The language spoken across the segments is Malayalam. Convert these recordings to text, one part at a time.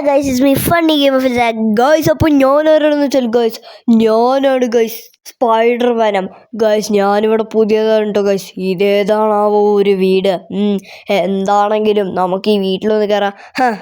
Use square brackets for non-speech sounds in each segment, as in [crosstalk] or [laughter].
Guys is me funny game of guys അപ്പോൾ ഞാൻ ആരാണെന്ന് വെച്ചാൽ ഗൈസ് ഞാനാണ് ഗൈസ് സ്പൈഡർ വനം ഗൈസ് ഞാനിവിടെ പുതിയതാണ് ഗൈസ് ഇതേതാണാവോ ഒരു വീട്? എന്താണെങ്കിലും നമുക്ക് ഈ വീട്ടിലൊന്ന് കയറാം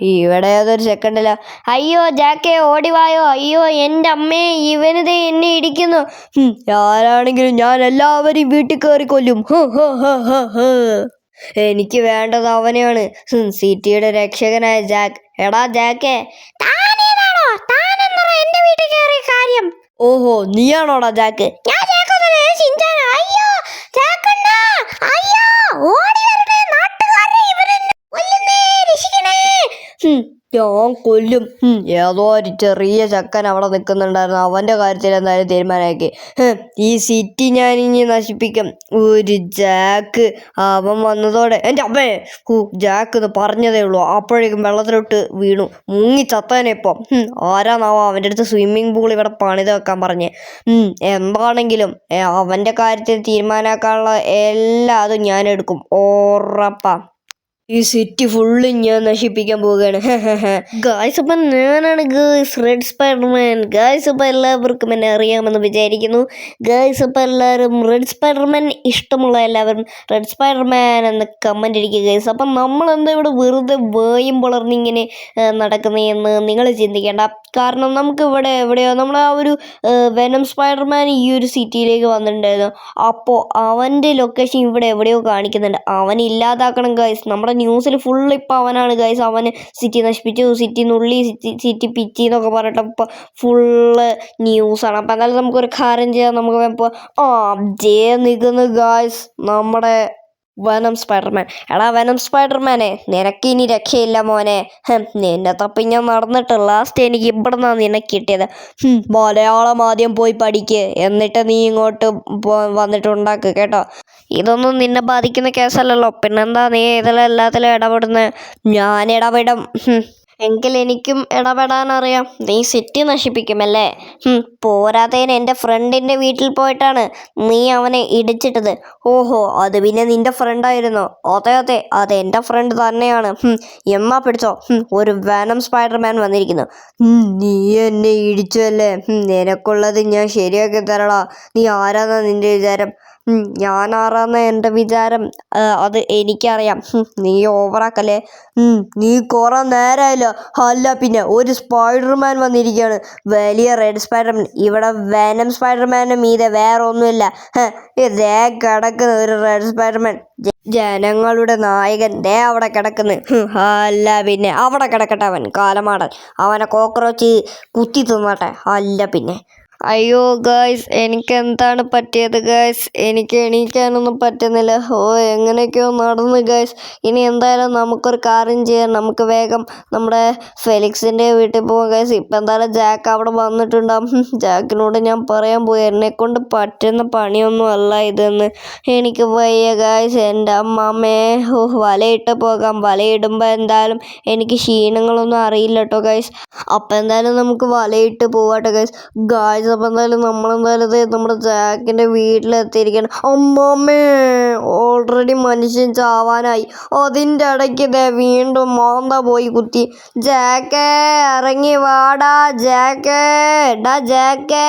ഇവിടെ ഏതൊരു സെക്കൻഡല്ല അയ്യോ ജാക്കേ ഓടിവായോ. അയ്യോ എന്റെ അമ്മേ ഇവനിത് എന്നെ ഇടിക്കുന്നു. ആരാണെങ്കിലും ഞാൻ എല്ലാവരെയും വീട്ടിൽ കയറി കൊല്ലും. എനിക്ക് വേണ്ടത് അവനെയാണ്. സിറ്റിയുടെ രക്ഷകനായ ജാക്ക്. എടാ ജാക്കേ താനേതാണോ താനെന്നോ എന്റെ വീട്ടിൽ കയറിയ കാര്യം. ഓഹോ നീയാണോടാ ജാക്ക്? ഞാൻ ജാക്കൊന്നല്ല ഞാൻ അയ്യോ ജാക്കണ്ണാ അയ്യോ ഓടി വരണേ നാട്ടുകാരെ ഇവരെന്നെ കൊല്ലുന്നേ രക്ഷിക്കണേ. ഞാൻ കൊല്ലും. ഏതോ ഒരു ചെറിയ ചക്കൻ അവിടെ നിൽക്കുന്നുണ്ടായിരുന്നു. അവന്റെ കാര്യത്തിൽ എന്തായാലും തീരുമാനമാക്കി. ഈ സിറ്റി ഞാൻ ഇനി നശിപ്പിക്കും. ഒരു ജാക്ക് അവൻ വന്നതോടെ. എന്റെ അമ്മേ ഹൂ ജാക്ക് എന്ന് പറഞ്ഞതേ ഉള്ളൂ. അപ്പോഴേക്കും വെള്ളത്തിലോട്ട് വീണു. മുങ്ങി ചത്തേനെ ഇപ്പം. ആരാന്നാവോ അവന്റെ അടുത്ത് സ്വിമ്മിംഗ് പൂൾ ഇവിടെ പണിത് വെക്കാൻ പറഞ്ഞ്. എന്താണെങ്കിലും അവന്റെ കാര്യത്തിൽ തീരുമാനമാക്കാനുള്ള എല്ലാ അതും ഞാൻ എടുക്കും ഉറപ്പാ. ഈ സിറ്റി ഫുള്ള് ഞാൻ നശിപ്പിക്കാൻ പോവുകയാണ്. ഗായ്സ് അപ്പം ഞാനാണ് ഗേൾസ് റെഡ് സ്പൈഡർമാൻ ഗായ്സ് അപ്പം എല്ലാവർക്കും എന്നെ അറിയാമെന്ന് വിചാരിക്കുന്നു. ഗായ്സ് അപ്പം എല്ലാവരും റെഡ് സ്പൈഡർമാൻ ഇഷ്ടമുള്ള എല്ലാവരും റെഡ് സ്പൈഡർമാൻ എന്ന് കമന്റ് ഇരിക്കുക ഗൈസ് അപ്പം നമ്മളെന്താ ഇവിടെ വെറുതെ വേയും പുളർന്നിങ്ങനെ നടക്കുന്നതെന്ന് നിങ്ങൾ ചിന്തിക്കേണ്ട. കാരണം നമുക്ക് ഇവിടെ എവിടെയോ നമ്മൾ ആ ഒരു വെനം സ്പൈഡർമാൻ ഈ ഒരു സിറ്റിയിലേക്ക് വന്നിട്ടുണ്ടായിരുന്നു. അപ്പോൾ അവന്റെ ലൊക്കേഷൻ ഇവിടെ എവിടെയോ കാണിക്കുന്നുണ്ട്. അവൻ ഇല്ലാതാക്കണം ഗൈസ് നമ്മുടെ ന്യൂസിൽ ഫുൾ ഇപ്പം അവനാണ് ഗൈസ് അവന് സിറ്റി നശിപ്പിച്ചു സിറ്റി നുള്ളി സിറ്റി സിറ്റി പിറ്റി എന്നൊക്കെ പറഞ്ഞിട്ട് ഇപ്പോൾ ഫുള്ള് ന്യൂസാണ് അപ്പം എന്തായാലും നമുക്കൊരു കാര്യം ചെയ്യാം. നമുക്ക് ഇപ്പോൾ ആ ജേ നിൽക്കുന്നു ഗായ്സ് നമ്മുടെ വനം സ്പൈഡർമാൻ എടാ വനം സ്പൈഡർമാനെ നിനക്ക് ഇനി രക്ഷയില്ല മോനെ. നിന്റെ നിന്നെ തപ്പി ഞാൻ നടന്നിട്ട് ലാസ്റ്റ് എനിക്ക് ഇവിടെ നിന്നാണ് നിനക്ക് കിട്ടിയത്. മലയാളം ആദ്യം പോയി പഠിക്ക്. എന്നിട്ട് നീ ഇങ്ങോട്ട് പോ- വന്നിട്ട് ഉണ്ടാക്ക് കേട്ടോ. ഇതൊന്നും നിന്നെ ബാധിക്കുന്ന കേസല്ലല്ലോ. പിന്നെന്താ നീ ഇതിലെല്ലാത്തിലും ഇടപെടുന്നത് ഞാൻ ഇടപെടും. എങ്കിൽ എനിക്കും ഇടപെടാൻ അറിയാം നീ സിറ്റി നശിപ്പിക്കുമല്ലേ പോരാത്തതിന് എന്റെ ഫ്രണ്ടിന്റെ വീട്ടിൽ പോയിട്ടാണ് നീ അവനെ ഇടിച്ചിട്ടത്. ഓഹോ അത് പിന്നെ നിന്റെ ഫ്രണ്ടായിരുന്നോ. അതെ അതെ അത് എന്റെ ഫ്രണ്ട് തന്നെയാണ്. എമ്മ പിടിച്ചോ. ഒരു വാനം സ്പൈഡർമാൻ വന്നിരിക്കുന്നു. നീ എന്നെ ഇടിച്ചു അല്ലേ? നിനക്കുള്ളത് ഞാൻ ശരിയാക്കി തരടാ. നീ ആരാന്നാ നിന്റെ വിചാരം? ആരാന്ന എന്റെ വിചാരം അത് എനിക്കറിയാം. നീ ഓവറാക്കല്ലേ? നീ കുറേ നേരമായല്ലോ അല്ല പിന്നെ ഒരു സ്പൈഡർമാൻ വന്നിരിക്കുകയാണ്. വലിയ റെഡ് സ്പൈഡർമാൻ. ഇവിടെ വെനം സ്പൈഡർമാനും മീതെ വേറെ ഒന്നുമില്ല ഇതേ കിടക്കുന്ന ഒരു റെഡ് സ്പൈഡർമാൻ. ജനങ്ങളുടെ നായകൻ. ദേ അവിടെ കിടക്കുന്നു. അല്ല പിന്നെ അവിടെ കിടക്കട്ടെ അവൻ കാലമാടൻ. അവനെ കോക്രോച്ച് കുത്തി തിന്നട്ടെ. അല്ല പിന്നെ. അയ്യോ ഗായ്സ് എനിക്ക് എന്താണ് പറ്റിയത് ഗായ്സ് എനിക്ക് എണീക്കാനൊന്നും പറ്റുന്നില്ല. ഓ എങ്ങനെയൊക്കെയോ നടന്നു ഗായ്സ് ഇനി എന്തായാലും നമുക്കൊരു കാര്യം ചെയ്യാം. നമുക്ക് വേഗം നമ്മുടെ ഫെലിക്സിന്റെ വീട്ടിൽ പോകാം ഗായ്സ് ഇപ്പം എന്തായാലും ജാക്ക് അവിടെ വന്നിട്ടുണ്ടാവും. ജാക്കിനോട് ഞാൻ പറയാൻ പോയി. എന്നെക്കൊണ്ട് പറ്റുന്ന പണിയൊന്നും അല്ല ഇതെന്ന്. എനിക്ക് വയ്യ ഗായ്സ് എന്റെ അമ്മാമ്മേ ഓ വലയിട്ട് പോകാം. വലയിടുമ്പോൾ എന്തായാലും എനിക്ക് ക്ഷീണങ്ങളൊന്നും അറിയില്ല കേട്ടോ ഗായ്സ് അപ്പം എന്തായാലും നമുക്ക് വലയിട്ട് പോവാട്ടോ ഗായ്സ് ഗായ്സ് അപ്പം എന്തായാലും നമ്മളെന്തായാലും നമ്മുടെ ജാക്കിന്റെ വീട്ടിലെത്തിയിരിക്കണം അമ്മമ്മേ ഓൾറെഡി മനുഷ്യൻ ചാവാനായി. അതിന്റെ ഇടയ്ക്ക് ഇതേ വീണ്ടും മോന്ത പോയി കുത്തി. ജാക്കേ ഇറങ്ങി വാടാ ജാക്കേ ഡാ ജാക്കേ.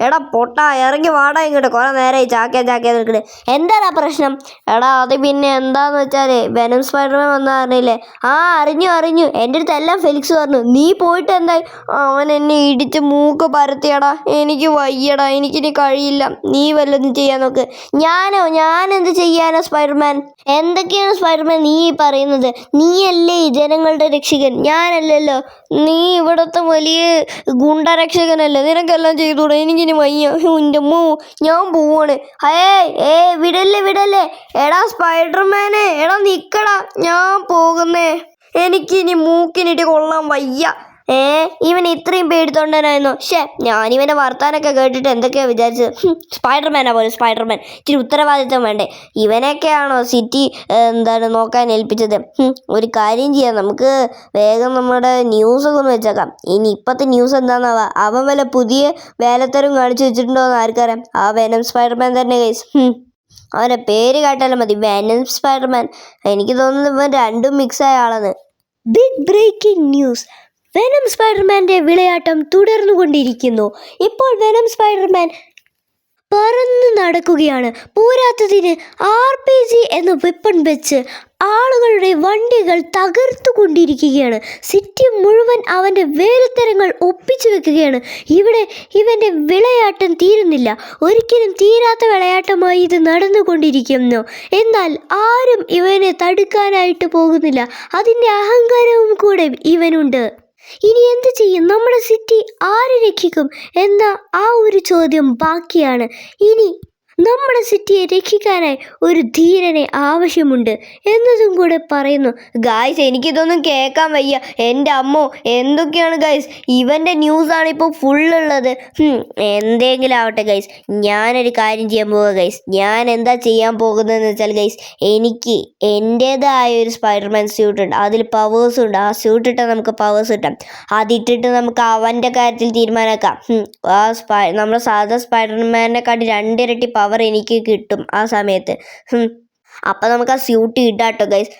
എടാ പൊട്ടാ ഇറങ്ങി വാടാ ഇങ്ങോട്ട്. കുറേ നേരമായി ചാക്കേ ചാക്കേ നിൽക്കണേ. എന്താടാ പ്രശ്നം? എടാ അത് പിന്നെ എന്താന്ന് വെച്ചാൽ വെനം സ്പൈഡർമാൻ വന്ന അറിഞ്ഞില്ലേ? ആ അറിഞ്ഞു അറിഞ്ഞു. എന്റെ അടുത്ത് എല്ലാം ഫെലിക്സ് പറഞ്ഞു. നീ പോയിട്ട് എന്തായി? അവൻ എന്നെ ഇടിച്ച് മൂക്ക് പരത്തിയടാ. എനിക്ക് വയ്യടാ. എനിക്കിനി കഴിയില്ല. നീ വല്ലതും ചെയ്യാൻ നോക്ക്. ഞാനോ? ഞാൻ ചെയ്യാനോ സ്പൈഡർമാൻ എന്തൊക്കെയാണ് സ്പൈഡർമാൻ നീ പറയുന്നത്? നീയല്ലേ ജനങ്ങളുടെ രക്ഷകൻ? ഞാനല്ലല്ലോ. നീ ഇവിടുത്തെ വലിയ ഗുണ്ടരക്ഷകനല്ലേ നിനക്കെല്ലാം ചെയ്തൂടെ എനിക്കിനി വയ്യ എന്റെ മൂ ഞാൻ പോവാണ്. ഹേ ഏ വിടല്ലേ വിടല്ലേ? എടാ സ്പൈഡർമാനെ എടാ നിക്കടാ. ഞാൻ പോകുന്നേ. എനിക്കിനി മൂക്കിനിട്ട് കൊള്ളാൻ വയ്യ. ഏ ഇവൻ ഇത്രയും പേടിത്തൊണ്ടനായിരുന്നു. ഷേ ഇവന്റെ വർത്താനൊക്കെ കേട്ടിട്ട് എന്തൊക്കെയാ വിചാരിച്ചത്? സ്പൈഡർമാനാ പോലും സ്പൈഡർമാൻ. ഇച്ചിരി ഉത്തരവാദിത്വം വേണ്ടേ. ഇവനൊക്കെയാണോ സിറ്റി എന്താണ് നോക്കാൻ ഏൽപ്പിച്ചത്? ഒരു കാര്യം ചെയ്യാം. നമുക്ക് വേഗം നമ്മുടെ ന്യൂസൊക്കെ ഒന്ന് വെച്ചേക്കാം. ഇനി ഇപ്പോഴത്തെ ന്യൂസ് എന്താണെന്നാവാ അവൻ വല്ല പുതിയ വേലത്തരം കാണിച്ചു വെച്ചിട്ടുണ്ടോ എന്ന് ആർക്കറിയാം? ആ വെനം സ്പൈഡർമാൻ തന്നെ കേസ് അവന്റെ പേര് കേട്ടാലും മതി. വെനം സ്പൈഡർമാൻ എനിക്ക് തോന്നുന്നു ഇവൻ രണ്ടും മിക്സ് ആയ ആളാണ്. ബിഗ് ബ്രേക്കിംഗ് ന്യൂസ് വെനം സ്പൈഡർമാന്റെ വിളയാട്ടം തുടർന്നുകൊണ്ടിരിക്കുന്നു. ഇപ്പോൾ വെനം സ്പൈഡർമാൻ പറന്ന് നടക്കുകയാണ്. പോരാത്തതിന് ആർ പി ജി എന്ന വെപ്പൺ വെച്ച് ആളുകളുടെ വണ്ടികൾ തകർത്തു കൊണ്ടിരിക്കുകയാണ് സിറ്റി മുഴുവൻ അവന്റെ വേലത്തരങ്ങൾ ഒപ്പിച്ചു വെക്കുകയാണ്. ഇവിടെ ഇവന്റെ വിളയാട്ടം തീരുന്നില്ല. ഒരിക്കലും തീരാത്ത വിളയാട്ടമായി ഇത് നടന്നുകൊണ്ടിരിക്കുന്നു. എന്നാൽ ആരും ഇവനെ തടുക്കാനായിട്ട് പോകുന്നില്ല. അതിന്റെ അഹങ്കാരവും കൂടെ ഇവനുണ്ട്. ഇനി എന്ത് ചെയ്യും? നമ്മുടെ സിറ്റി ആര് രക്ഷിക്കും? എന്ന ആ ഒരു ചോദ്യം ബാക്കിയാണ്. ഇനി നമ്മുടെ സിറ്റിയെ രക്ഷിക്കാനായി ഒരു ധീരനെ ആവശ്യമുണ്ട് എന്നതും കൂടെ പറയുന്നു. ഗായ്സ് എനിക്കിതൊന്നും കേൾക്കാൻ വയ്യ. എന്റെ അമ്മോ എന്തൊക്കെയാണ് ഗൈസ് ഇവന്റെ ന്യൂസാണ് ഇപ്പോൾ ഫുള്ളുള്ളത് എന്തെങ്കിലും ആവട്ടെ ഗൈസ് ഞാനൊരു കാര്യം ചെയ്യാൻ പോവുക ഗൈസ് ഞാൻ എന്താ ചെയ്യാൻ പോകുന്നതെന്ന് വെച്ചാൽ ഗൈസ് എനിക്ക് എന്റേതായ ഒരു സ്പൈഡർമാൻ സ്യൂട്ട് ഉണ്ട്. അതിൽ പവേഴ്സ് ഉണ്ട്. ആ സ്യൂട്ട് ഇട്ടാൽ നമുക്ക് പവേഴ്സ് കിട്ടാം. അതിട്ടിട്ട് നമുക്ക് അവന്റെ കാര്യത്തിൽ തീരുമാനമാക്കാം. ആ സ്പൈ നമ്മുടെ സാധാ സ്പൈഡർമാനെക്കാട്ടി രണ്ടിരട്ടി പവർ എനിക്ക് കിട്ടും ആ സമയത്ത്. അപ്പം നമുക്ക് ആ സ്യൂട്ട് ഇടാട്ടോ ഗൈസ്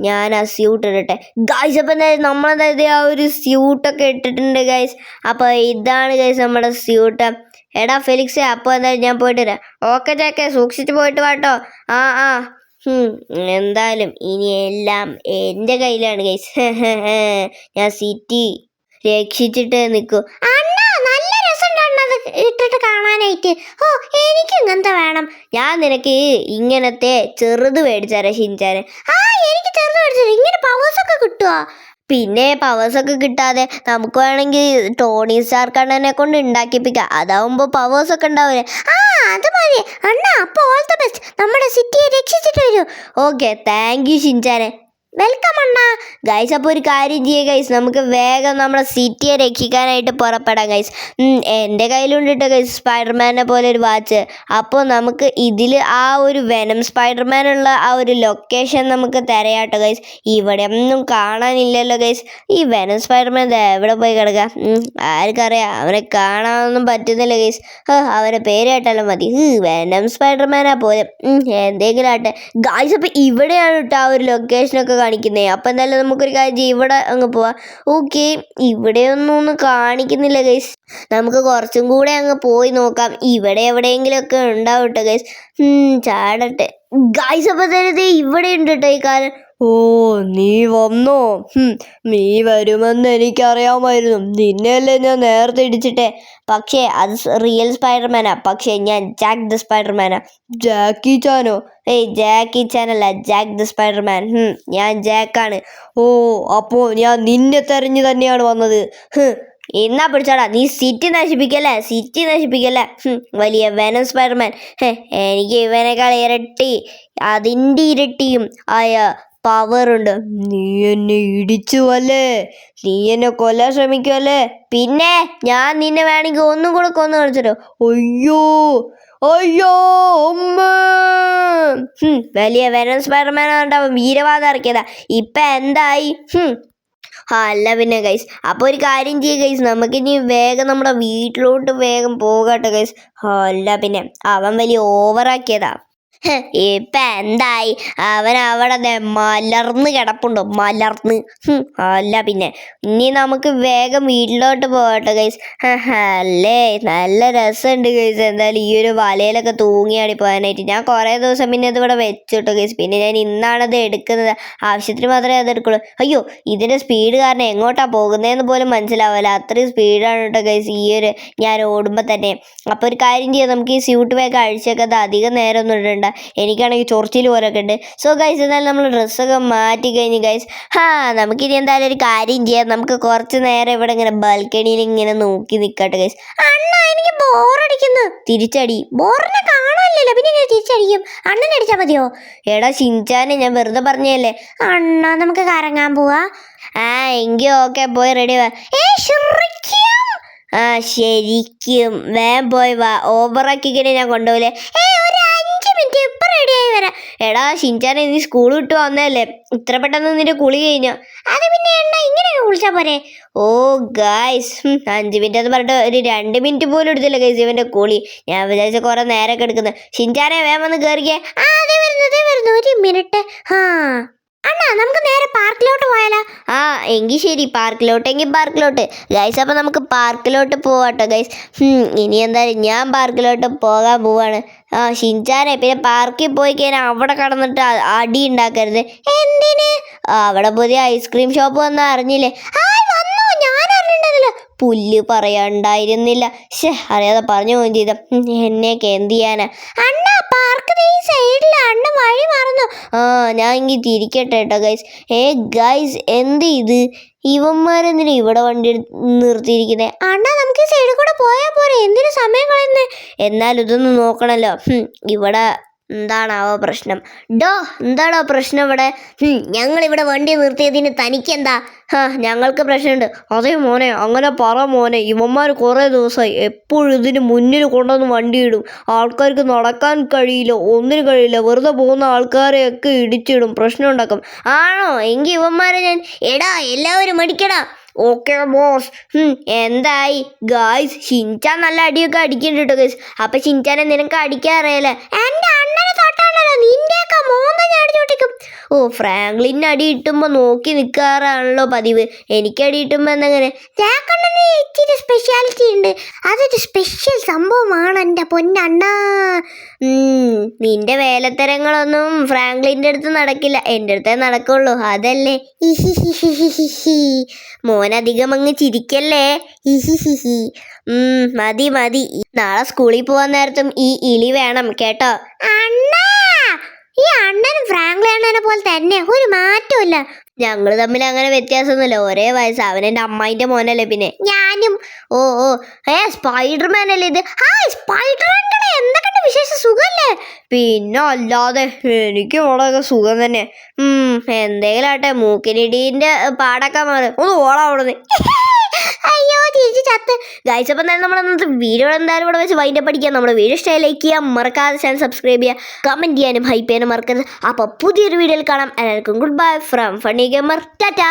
ഞാൻ ആ സ്യൂട്ട് ഇടട്ടെ. ഗൈസ് അപ്പം എന്തായാലും നമ്മളതായത് ആ ഒരു സ്യൂട്ടൊക്കെ ഇട്ടിട്ടുണ്ട് ഗൈസ് അപ്പോൾ ഇതാണ് ഗൈസ് നമ്മുടെ സ്യൂട്ട് എടാ ഫെലിക്സ് അപ്പോൾ എന്തായാലും ഞാൻ പോയിട്ട് വരാം. ഓക്കെ ചേക്കെ സൂക്ഷിച്ച് പോയിട്ട് വാട്ടോ ആ ആ. എന്തായാലും ഇനി എല്ലാം എന്റെ കയ്യിലാണ് ഗൈസ് [laughs] ഞാൻ സിറ്റി രക്ഷിച്ചിട്ട് നിൽക്കും കാണാനായിട്ട് ഓ എനിക്ക് ഇങ്ങനത്തെ വേണം. ഞാൻ നിനക്ക് ഇങ്ങനത്തെ ചെറുത് മേടിച്ചാരാ ഷിൻചാന് ആ എനിക്ക് ചെറുത് മേടിച്ചു ഇങ്ങനെ പവേഴ്സ് ഒക്കെ കിട്ടുമോ പിന്നെ പവേഴ്സ് ഒക്കെ കിട്ടാതെ നമുക്ക് വേണമെങ്കിൽ ടോണി സ്റ്റാർക്കണ്ണനെ കൊണ്ട് ഉണ്ടാക്കിപ്പിക്കാം. അതാവുമ്പോൾ പവേഴ്സ് ഒക്കെ ഉണ്ടാവില്ലേ? ആ അത് മതി. അണ്ണാ അപ്പോൾ ഓൾ ദ ബെസ്റ്റ് നമ്മുടെ സിറ്റിയെ രക്ഷിച്ചിട്ട് വരൂ. ഓക്കെ താങ്ക് യു ഷിൻചാനെ വെൽക്കം അണ്ണ. ഗൈസ് അപ്പോൾ ഒരു കാര്യം ചെയ്യുക ഗൈസ് നമുക്ക് വേഗം നമ്മുടെ സിറ്റിയെ രക്ഷിക്കാനായിട്ട് പുറപ്പെടാം ഗൈസ് എന്റെ കയ്യിലുണ്ട് കേട്ടോ ഗൈസ് സ്പൈഡർമാനെ പോലെ ഒരു വാച്ച് അപ്പോൾ നമുക്ക് ഇതിൽ ആ ഒരു വെനം സ്പൈഡർമാനുള്ള ആ ഒരു ലൊക്കേഷൻ നമുക്ക് തരയാട്ടോ ഗൈസ് ഇവിടെ ഒന്നും കാണാനില്ലല്ലോ ഗൈസ് ഈ വെനം സ്പൈഡർമാൻ എവിടെ പോയി കിടക്കുക ആർക്കറിയാം. അവനെ കാണാനൊന്നും പറ്റുന്നില്ല ഗൈസ് അവരെ പേര് കേട്ടാലും മതി. വെനം സ്പൈഡർമാനാ പോലെ. എന്തെങ്കിലും ആട്ടെ ഗൈസ് അപ്പോൾ ഇവിടെയാണ് കേട്ടോ ആ ഒരു ലൊക്കേഷനൊക്കെ കാണിക്കുന്നത് അപ്പോൾ എന്തായാലും നമുക്കൊരു കാര്യം ഇവിടെ അങ്ങ് പോവാം. ഓക്കെ ഇവിടെയൊന്നും ഒന്നും കാണിക്കുന്നില്ല ഗൈസ് നമുക്ക് കുറച്ചും കൂടെ അങ്ങ് പോയി നോക്കാം. ഇവിടെ എവിടെയെങ്കിലുമൊക്കെ ഉണ്ടാവും കേട്ടോ ഗൈസ് ചാടട്ടെ. ഗൈസ് അപ്പോൾ തന്നെ ഇവിടെ ഉണ്ട് കേട്ടോ ഈ കാലം. ഓ നീ വന്നോ? നീ വരുമെന്ന് എനിക്കറിയാമായിരുന്നു. നിന്നെയല്ലേ ഞാൻ നേരത്തെ ഇടിച്ചിട്ടെ? പക്ഷേ അത് റിയൽ സ്പൈഡർമാനാ പക്ഷേ ഞാൻ ജാക്ക് ദ സ്പൈഡർമാനാ ജാക്കി ചാനോ? ഏയ് ജാക്കി ചാനല്ല ജാക്ക് ദ സ്പൈഡർമാൻ ഞാൻ ജാക്കാണ്. ഓ അപ്പോൾ ഞാൻ നിന്നെ തെരഞ്ഞു തന്നെയാണ് വന്നത്. എന്നാ പിടിച്ചാടാ നീ സിറ്റി നശിപ്പിക്കല്ലേ? സിറ്റി നശിപ്പിക്കല്ലേ? വലിയ വെനം സ്പൈഡർമാൻ എനിക്ക് ഇവനേക്കാൾ ഇരട്ടി അതിന്റെ ഇരട്ടിയും ആയ പവറുണ്ട് നീ എന്നെ ഇടിച്ചു അല്ലേ? നീ എന്നെ കൊല്ലാൻ ശ്രമിക്കുവല്ലേ പിന്നെ ഞാൻ നിന്നെ വേണമെങ്കിൽ ഒന്നും കൂടെ കൊന്നു കാണിച്ചോ അയ്യോ അയ്യോ ഉമ്മ. വലിയ വെനം സ്പൈഡർമാൻ ഉണ്ടാവും വീരവാദം ഇറക്കിയതാ. ഇപ്പൊ എന്തായി? ആ അല്ല പിന്നെ ഗൈസ് അപ്പോൾ ഒരു കാര്യം ചെയ്യുക ഗൈസ് നമുക്കിനി വേഗം നമ്മുടെ വീട്ടിലോട്ട് വേഗം പോകട്ടെ ഗൈസ് അല്ല പിന്നെ. അവൻ വലിയ ഓവറാക്കിയതാ ഇപ്പൊ എന്തായി? അവൻ അവിടെ മലർന്ന് കിടപ്പുണ്ട് മലർന്ന്. അല്ല പിന്നെ. ഇനി നമുക്ക് വേഗം വീട്ടിലോട്ട് പോകട്ടെ ഗൈസ് അല്ലേ? നല്ല രസമുണ്ട് ഗൈസ് എന്തായാലും ഈ ഒരു വലയിലൊക്കെ തൂങ്ങിയാടി പോകാനായിട്ട്. ഞാൻ കുറേ ദിവസം പിന്നെ ഇതിവിടെ വെച്ചിട്ടു ഗൈസ് പിന്നെ ഞാൻ ഇന്നാണത് എടുക്കുന്നത്. ആവശ്യത്തിന് മാത്രമേ അത് എടുക്കുള്ളൂ. അയ്യോ ഇതിന്റെ സ്പീഡ് കാരണം എങ്ങോട്ടാണ് പോകുന്നതെന്ന് പോലും മനസ്സിലാവില്ല അത്രയും സ്പീഡാണ് കേട്ടോ ഗൈസ് ഈ ഒരു ഞാൻ ഓടുമ്പോൾ തന്നെ. അപ്പോൾ ഒരു കാര്യം ചെയ്യാം. നമുക്ക് ഈ സ്യൂട്ട് ബാഗ് അഴിച്ചൊക്കെ അത് അധികം നേരം ഒന്നും ഇടണ്ട. എനിക്കാണെങ്കിൽ ചൊറിച്ചിൽ പോലൊക്കെ ഉണ്ട്. സോ ഗൈസ് എന്നാലും നമ്മൾ ഡ്രസ്സൊക്കെ മാറ്റി കഴിഞ്ഞ് ഗൈസ് ഹാ നമുക്കിനി എന്തായാലും ഒരു കാര്യം ചെയ്യാം. നമുക്ക് കുറച്ച് നേരം ഇവിടെ ഇങ്ങനെ ബാൽക്കണിയിൽ ഇങ്ങനെ നോക്കി നിൽക്കട്ടെ ഗൈസ് അണ്ണ എനിക്ക് ബോറടിക്കുന്നു തിരിച്ചടി. ബോറിനെ കാണാനില്ലല്ലോ. പിന്നെ ഞാൻ തിരിച്ചടിക്കും? അണ്ണൻ അടിച്ചാൽ മതിയോ? എടാ ഷിൻചാനെ ഞാൻ വെറുതെ പറഞ്ഞല്ലേ അണ്ണ നമുക്ക് കറങ്ങാൻ പോവാ. ആ എങ്കിൽ ഓക്കെ പോയി റെഡി വാ. ശരിക്കും? ആ ശരിക്കും. വേം പോയി വാ. ഓവറാക്കി ഇങ്ങനെ ഞാൻ കൊണ്ടുപോയില്ലേ ഏ ഒരു അഞ്ച് മിനിറ്റ് ഇപ്പൊ റെഡിയായി വരാം എടാ ഷിൻചാൻ നീ സ്കൂൾ വിട്ട് വന്നതല്ലേ? ഇത്ര പെട്ടെന്ന് നിന്റെ കുളി കഴിഞ്ഞോ? അത് പിന്നെ എണ്ണ ഇങ്ങനെയൊക്കെ കുളിച്ചാ പോരെ? ഓ ഗായ്സ് അഞ്ച് മിനിറ്റ് എന്ന് പറഞ്ഞിട്ട് ഒരു രണ്ട് മിനിറ്റ് പോലും എടുത്തില്ല ഗൈസ് ഇവന്റെ കുളി. ഞാൻ വിചാരിച്ച കുറെ നേരമൊക്കെ എടുക്കുന്നത് ഷിൻചാനെ വേഗം വന്ന് കയറിക്കേ ആ അതെ വരുന്നു അതെ വരുന്നു ഒരു മിനിറ്റ് ആ അണ്ണാ നമുക്ക് നേരെ പാർക്കിലോട്ട് പോയാലോ? ആ എങ്കിൽ ശരി പാർക്കിലോട്ടെങ്കിൽ പാർക്കിലോട്ട് ഗൈസ് അപ്പം നമുക്ക് പാർക്കിലോട്ട് പോവാട്ടോ ഗൈസ് ഇനി എന്തായാലും ഞാൻ പാർക്കിലോട്ട് പോകാൻ പോവാണ്. ആ ഷിൻചാനെ പിന്നെ പാർക്കിൽ പോയി കഴിഞ്ഞാൽ അവിടെ കടന്നിട്ട് അടി ഉണ്ടാക്കരുത്. എന്തിന്? അവിടെ പുതിയ ഐസ്ക്രീം ഷോപ്പ് വന്ന അറിഞ്ഞില്ലേ? വന്നു? ഞാൻ പുല്ല് പറയാണ്ടായിരുന്നില്ല ഷേ അറിയാതെ പറഞ്ഞു പോകും ചെയ്ത. എന്നെയൊക്കെ എന്ത് ചെയ്യാനാ? അണ്ണാ പാർക്ക് ഈ സൈഡിൽ അണ്ണ വഴി മറന്നു. ആ ഞാൻ ഇങ്ങനെ തിരിക്കട്ടെ കേട്ടോ ഗൈസ് ഏ ഗൈസ് എന്ത് ഇത്? ഇവന്മാരെന്തിനാ ഇവിടെ വണ്ടി നിർത്തിയിരിക്കുന്നത് അണ്ണ നമുക്ക് ഈ സൈഡിൽ കൂടെ പോയാ പോരെ. എന്തിനു സമയം കളയുന്നത് എന്നാൽ ഇതൊന്ന് നോക്കണല്ലോ. ഇവിടെ എന്താണാവോ പ്രശ്നം? ഡോ എന്താണോ പ്രശ്നം ഇവിടെ? ഇവിടെ വണ്ടി നിർത്തിയതിന് തനിക്കെന്താ? ഹാ ഞങ്ങൾക്ക് പ്രശ്നമുണ്ട്. അതേ മോനെ അങ്ങനെ പറ മോനെ. ഇവന്മാർ കുറേ ദിവസമായി എപ്പോഴും ഇതിന് മുന്നിൽ കൊണ്ടുവന്ന് വണ്ടി ഇടും. ആൾക്കാർക്ക് നടക്കാൻ കഴിയില്ല ഒന്നിനും കഴിയില്ല. വെറുതെ പോകുന്ന ആൾക്കാരെയൊക്കെ ഇടിച്ചിടും. പ്രശ്നം ഉണ്ടാക്കും. ആണോ? എങ്കിൽ ഇവന്മാരെ ഞാൻ എടാ എല്ലാവരും മടിക്കടാ. Okay boss. എന്തായി? ഗായ്സ് ഷിൻചാൻ നല്ല അടിയൊക്കെ അടിക്കുന്നുണ്ട് കേട്ടോ ഗൈസ് അപ്പൊ ഷിൻചാനെ നിനക്ക് അടിക്കാൻ അറിയാലേ? ഓ ഫ്രാങ്ക്ലിന് അടി കിട്ടുമ്പോ നോക്കി നിൽക്കാറാണല്ലോ പതിവ്. എനിക്ക് അടി കിട്ടുമ്പോ എന്നങ്ങനെ ഇച്ചിരി സ്പെഷ്യാലിറ്റി ഉണ്ട്. അതൊരു സ്പെഷ്യൽ സംഭവമാണ് എന്റെ പൊന്നണ്ണാ. നിന്റെ വേലത്തരങ്ങളൊന്നും ഫ്രാങ്ക്ലിന്റെ അടുത്ത് നടക്കില്ല. എന്റെ അടുത്തേ നടക്കുള്ളൂ. അതല്ലേ? മോനധികം അങ്ങ് ചിരിക്കല്ലേ? മതി മതി. നാളെ സ്കൂളിൽ പോവാൻ നേരത്തും ഈ ഇളി വേണം കേട്ടോ? അണ്ണാ! ഈ അണ്ണനും ഫ്രാങ്ക്ലി അണ്ണനെ പോലെ തന്നെ ഒരു മാറ്റമില്ല ഞങ്ങൾ തമ്മിൽ അങ്ങനെ വ്യത്യാസമൊന്നുമില്ല. ഒരേ വയസ്സ്. അവൻ എന്റെ അമ്മായിന്റെ മോനല്ലേ പിന്നെ. ഞാനും. ഓ ഓ. ഏ സ്പൈഡർമാൻ അല്ലേ ഇത്? ആ സ്പൈഡർമാൻ എന്തൊക്കെ വിശേഷ സുഖല്ലേ പിന്നെ അല്ലാതെ എനിക്ക് വളരെ സുഖം തന്നെ. ഉം എന്തെങ്കിലും ആട്ടെ മൂക്കിനിടീന്റെ പാടൊക്കെ മാറി. ഒന്ന് അവിടുന്ന്. അയ്യോ ചേച്ചി ചത്ത്. ഗൈസ് അപ്പം നമ്മൾ അന്നത്തെ വീഡിയോ എന്തായാലും ഇവിടെ വെച്ച് വൈൻഡപ്പ് പഠിക്കാം നമ്മുടെ വീഡിയോ ഇഷ്ടമായി ലൈക്ക് ചെയ്യാം. മറക്കാതെ ചാനൽ സബ്സ്ക്രൈബ് ചെയ്യുക കമന്റ് ചെയ്യാനും ഹൈപ്പ് ചെയ്യാനും മറക്കരുത്. അപ്പോൾ പുതിയൊരു വീഡിയോയിൽ കാണാം. എല്ലാവർക്കും good bye from funny gamer Tata